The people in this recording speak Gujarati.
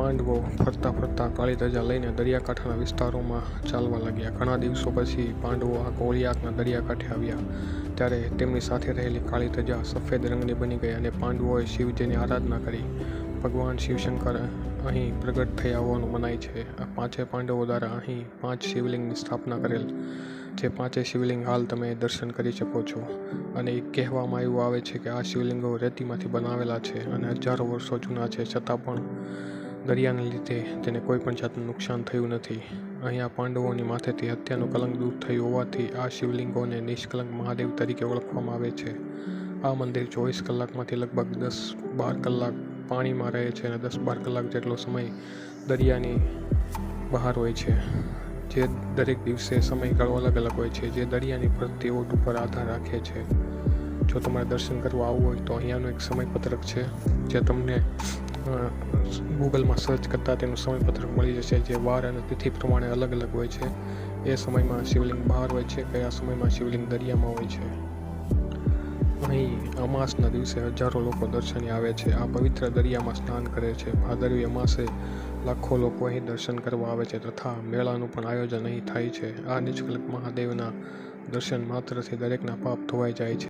પાંડવો ફરતા ફરતા કાળી ધજા લઈને દરિયાકાંઠાના વિસ્તારોમાં ચાલવા લાગ્યા. ઘણા દિવસો પછી પાંડવો આ કોળિયાકના દરિયાકાંઠે આવ્યા. ત્યારે તેમની સાથે રહેલી કાળી ધજા સફેદ રંગની બની ગઈ અને પાંડવોએ શિવજીની આરાધના કરી. ભગવાન શિવશંકર અહીં પ્રગટ થયા હોવાનું મનાય છે. આ પાંચે પાંડવો દ્વારા અહીં પાંચ શિવલિંગની સ્થાપના કરેલ. જે પાંચે શિવલિંગ હાલ તમે દર્શન કરી શકો છો. અને કહેવામાં એવું આવે છે કે આ શિવલિંગો રેતીમાંથી બનાવેલા છે અને હજારો વર્ષો જૂના છે છતાં પણ દરિયાને લીધે તેને કોઈ પણ જાતનું નુકસાન થયું નથી. અહીંયા પાંડવોની માથેથી હત્યાનું કલંક દૂર થયું હોવાથી આ શિવલિંગોને નિષ્કલંક મહાદેવ તરીકે ઓળખવામાં આવે છે. આ મંદિર ચોવીસ કલાકમાંથી લગભગ દસ બાર કલાક પાણીમાં રહે છે અને દસ બાર કલાક જેટલો સમય દરિયાની બહાર હોય છે. જે દરેક દિવસે સમયગાળો અલગ અલગ હોય છે. જે દરિયાની ભરતી ઓટ ઉપર આધાર રાખે છે. જો તમારે દર્શન કરવા આવવું હોય તો અહીંયાનું એક સમયપત્રક છે જે તમને ગૂગલમાં સર્ચ કરતાં તેનું સમયપત્રક મળી જશે, જે વાર અને તિથિ પ્રમાણે અલગ અલગ હોય છે. એ સમયમાં શિવલિંગ બહાર હોય છે, કયા સમયમાં શિવલિંગ દરિયામાં હોય છે. અહીં અમાસના દિવસે હજારો લોકો દર્શને આવે છે. આ પવિત્ર દરિયામાં સ્નાન કરે છે. ભાદરવી અમાસે લાખો લોકો અહીં દર્શન કરવા આવે છે તથા મેળાનું પણ આયોજન અહીં થાય છે. આ નિષ્કલંક મહાદેવના દર્શન માત્રથી દરેકના પાપ ધોવાઈ જાય છે.